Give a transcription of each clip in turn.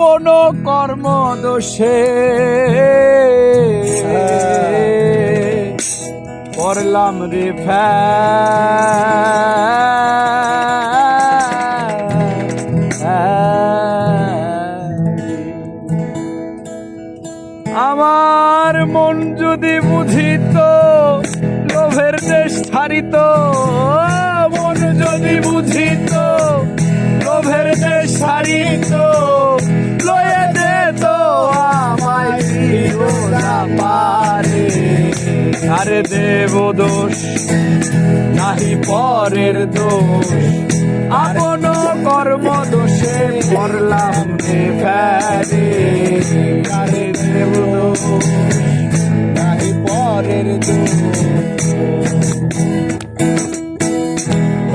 আপন কর্ম দোষে। করলাম রে আমার মন যদি বুঝিত, লোভের দেশ ছাড়িত, মন যদি বুঝিত, লোভের দেশ ছাড়িত। আরে দেব দোষ, নাহি পরের দোষ। আপন কর্ম দোষে করলাম রে ফেরে। আরে দেব দোষ, নাহি পরের দোষ।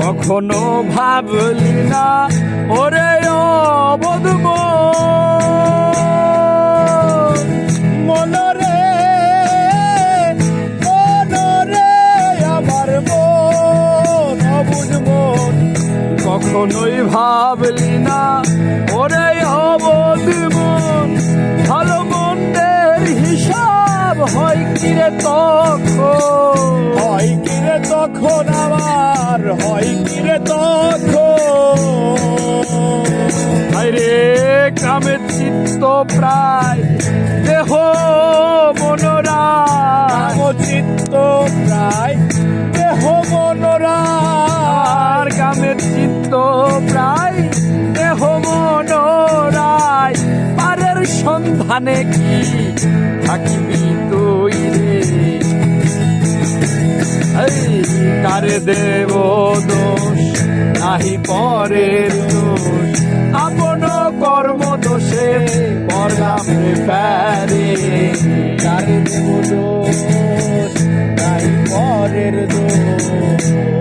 কখনো ভাবলি না, ওরে অবধম কখনোই ভাবলি না। ওরে অবধ মন ভালো মন্দের হিসাব হয় কিরে তখন? হয় কিরে তখন আমার হয় কিরে তখন? আরে কামে চিত্ত প্রায় দেহ মনোরা চিত্ত প্রায় কামে চিত্ত প্রায়, দেহ মনোরায় পারের সন্ধানে কি থাকিবি তুই কারে দেব দোষ, নাহি পরের দোষ। আপন কর্ম দোষে করলাম রে প্যারে। কারে দেব দোষ, নাহি পরের দোষ।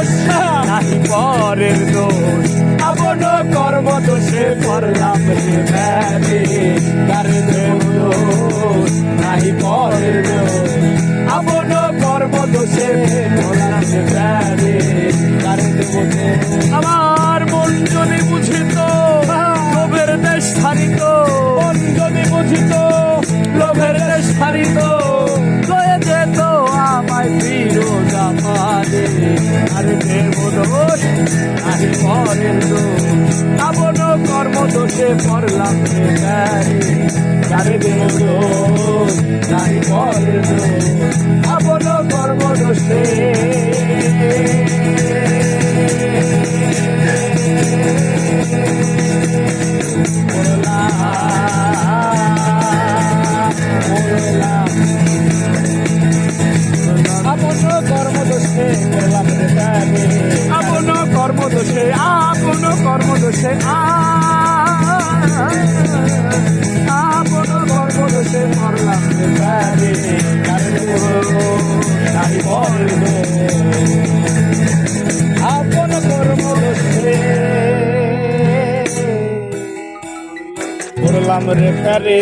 দোষ নাহি পরের দোষ আপন কর্ম দোষে করলাম রে ম্যারে কারে দেব আরে দেব দোষ আরে পরের দোষ। আপন কর্ম দোষে পড়লাম রে গায়ে আরে কর্মদোষে আপন কর্মদোষে মরলাম রে তারে কারে দেব নাহি মরবে আপন কর্ম দোষে করলাম রে প্যারে